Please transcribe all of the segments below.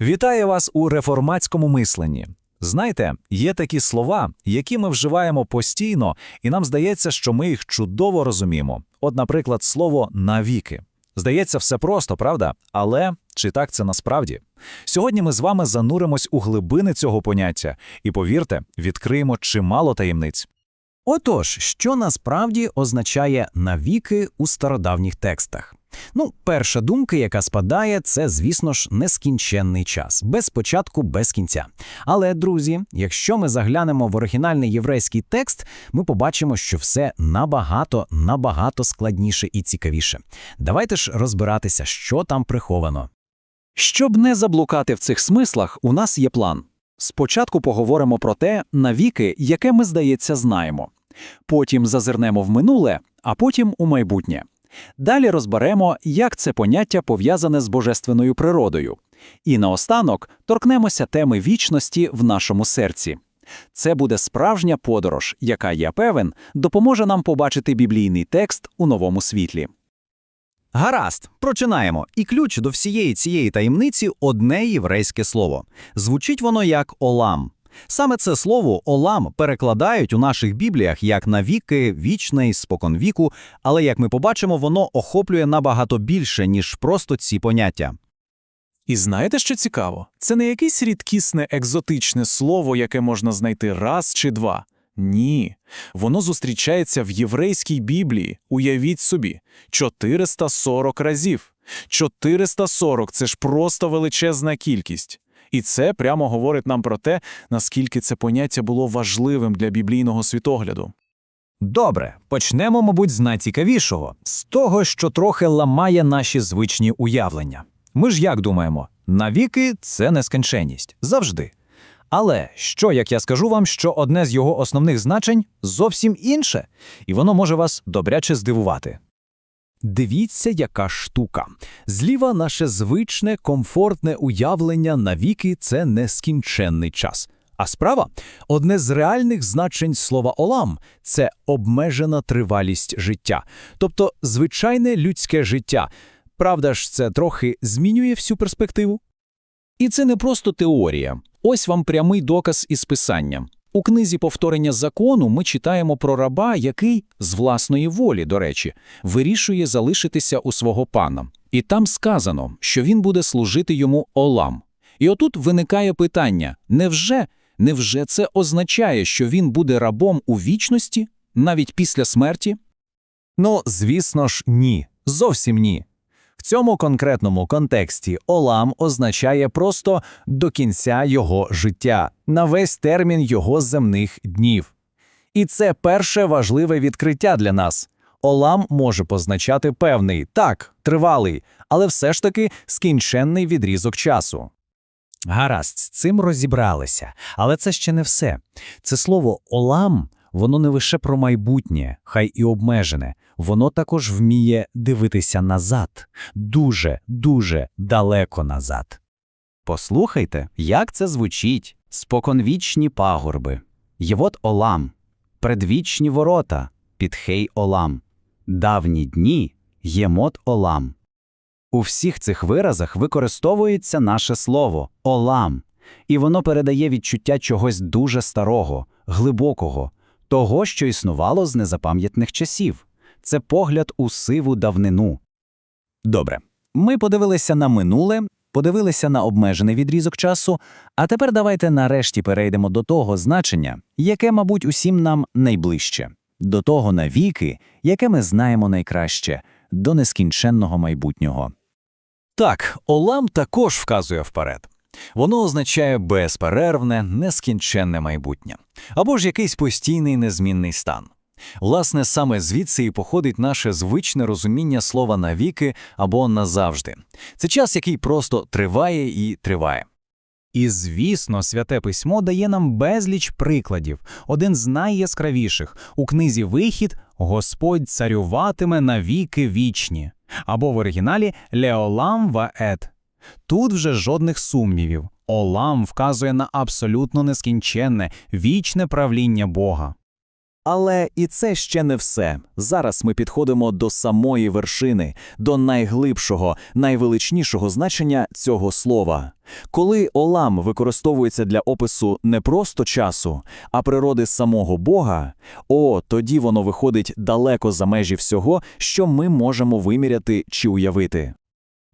Вітаю вас у реформатському мисленні. Знаєте, є такі слова, які ми вживаємо постійно, і нам здається, що ми їх чудово розуміємо. От, наприклад, слово навіки. Здається, все просто, правда? Але чи так це насправді? Сьогодні ми з вами зануримось у глибини цього поняття і, повірте, відкриємо чимало таємниць. Отож, що насправді означає навіки у стародавніх текстах? Ну, перша думка, яка спадає, це, звісно ж, нескінченний час, без початку, без кінця. Але, друзі, якщо ми заглянемо в оригінальний єврейський текст, ми побачимо, що все набагато, набагато складніше і цікавіше. Давайте ж розбиратися, що там приховано. Щоб не заблукати в цих смислах, у нас є план. Спочатку поговоримо про те, навіки, яке ми, здається, знаємо. Потім зазирнемо в минуле, а потім у майбутнє. Далі розберемо, як це поняття пов'язане з божественною природою. І наостанок торкнемося теми вічності в нашому серці. Це буде справжня подорож, яка, я певен, допоможе нам побачити біблійний текст у новому світлі. Гаразд, починаємо. І ключ до всієї цієї таємниці одне єврейське слово. Звучить воно як олам. Саме це слово олам перекладають у наших бібліях як навіки, вічний, споконвіку, але як ми побачимо, воно охоплює набагато більше, ніж просто ці поняття. І знаєте, що цікаво? Це не якесь рідкісне екзотичне слово, яке можна знайти раз чи два. Ні. Воно зустрічається в єврейській Біблії, уявіть собі, 440 разів. 440 – це ж просто величезна кількість. І це прямо говорить нам про те, наскільки це поняття було важливим для біблійного світогляду. Добре, почнемо, мабуть, з найцікавішого з того, що трохи ламає наші звичні уявлення. Ми ж як думаємо, навіки це нескінченність завжди. Але що, як я скажу вам, що одне з його основних значень зовсім інше, і воно може вас добряче здивувати. Дивіться, яка штука. Зліва наше звичне, комфортне уявлення навіки – це нескінченний час. А справа – одне з реальних значень слова «олам» – це обмежена тривалість життя, тобто звичайне людське життя. Правда ж, це трохи змінює всю перспективу? І це не просто теорія. Ось вам прямий доказ із писання. У книзі повторення закону ми читаємо про раба, який, з власної волі, до речі, вирішує залишитися у свого пана. І там сказано, що він буде служити йому олам. І отут виникає питання: невже, невже це означає, що він буде рабом у вічності, навіть після смерті? Ну, звісно ж, ні. Зовсім ні. В цьому конкретному контексті Олам означає просто до кінця його життя, на весь термін його земних днів. І це перше важливе відкриття для нас. Олам може позначати певний, так, тривалий, але все ж таки скінченний відрізок часу. Гаразд, з цим розібралися. Але це ще не все. Це слово «олам» воно не лише про майбутнє, хай і обмежене, воно також вміє дивитися назад, дуже, дуже далеко назад. Послухайте, як це звучить: споконвічні пагорби, Євот Олам, предвічні ворота, Підхей Олам, давні дні, Ємот Олам. У всіх цих виразах використовується наше слово Олам, і воно передає відчуття чогось дуже старого, глибокого, того, що існувало з незапам'ятних часів. Це погляд у сиву давнину. Добре, ми подивилися на минуле, подивилися на обмежений відрізок часу, а тепер давайте нарешті перейдемо до того значення, яке, мабуть, усім нам найближче, до того навіки, яке ми знаємо найкраще, до нескінченного майбутнього. Так, Олам також вказує вперед. Воно означає безперервне, нескінченне майбутнє або ж якийсь постійний незмінний стан. Власне, саме звідси і походить наше звичне розуміння слова навіки або назавжди. Це час, який просто триває і триває. І, звісно, святе письмо дає нам безліч прикладів. Один з найяскравіших у книзі Вихід Господь царюватиме навіки вічні, або в оригіналі Леолам вает. Тут вже жодних сумнівів. Олам вказує на абсолютно нескінченне, вічне правління Бога. Але і це ще не все. Зараз ми підходимо до самої вершини, до найглибшого, найвеличнішого значення цього слова. Коли олам використовується для опису не просто часу, а природи самого Бога, о, тоді воно виходить далеко за межі всього, що ми можемо виміряти чи уявити.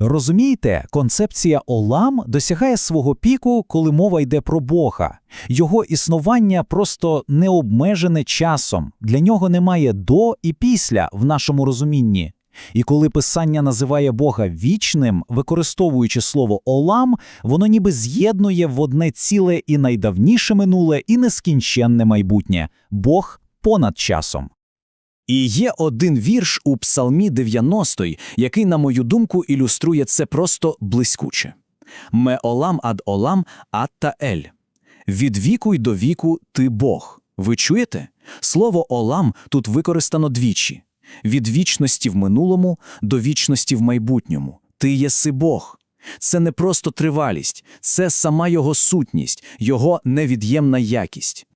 Розумієте, концепція Олам досягає свого піку, коли мова йде про Бога. Його існування просто не обмежене часом, для нього немає до і після в нашому розумінні. І коли писання називає Бога вічним, використовуючи слово Олам, воно ніби з'єднує в одне ціле і найдавніше минуле, і нескінченне майбутнє Бог понад часом. І є один вірш у Псалмі 90, який, на мою думку, ілюструє це просто блискуче. «Ме олам ад олам атта ель». «Від віку й до віку ти Бог». Ви чуєте? Слово «олам» тут використано двічі. Від вічності в минулому до вічності в майбутньому. Ти єси Бог. Це не просто тривалість, це сама його сутність, його невід'ємна якість.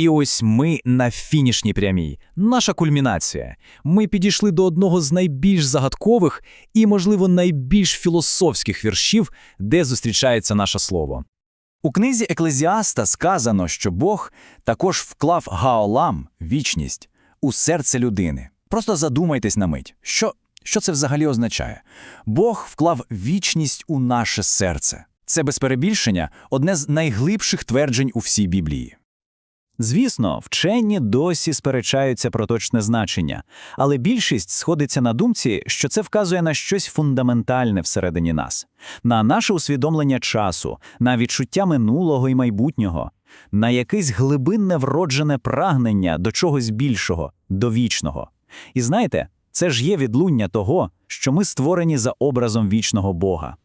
І ось ми на фінішній прямій. Наша кульмінація. Ми підійшли до одного з найбільш загадкових і, можливо, найбільш філософських віршів, де зустрічається наше слово. У книзі Еклезіаста сказано, що Бог також вклав гаолам, вічність, у серце людини. Просто задумайтесь на мить, що, що це взагалі означає? Бог вклав вічність у наше серце. Це без перебільшення одне з найглибших тверджень у всій Біблії. Звісно, вчені досі сперечаються про точне значення, але більшість сходиться на думці, що це вказує на щось фундаментальне всередині нас, на наше усвідомлення часу, на відчуття минулого і майбутнього, на якесь глибинне вроджене прагнення до чогось більшого, до вічного. І знаєте, це ж є відлуння того, що ми створені за образом вічного Бога.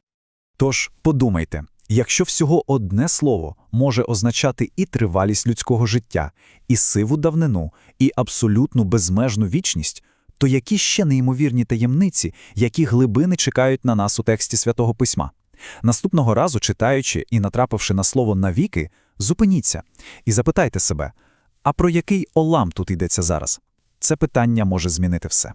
Тож подумайте, якщо всього одне слово може означати і тривалість людського життя, і сиву давнину, і абсолютну безмежну вічність, то які ще неймовірні таємниці, які глибини чекають на нас у тексті Святого Письма? Наступного разу, читаючи і натрапивши на слово навіки, зупиніться і запитайте себе, а про який олам тут йдеться зараз? Це питання може змінити все.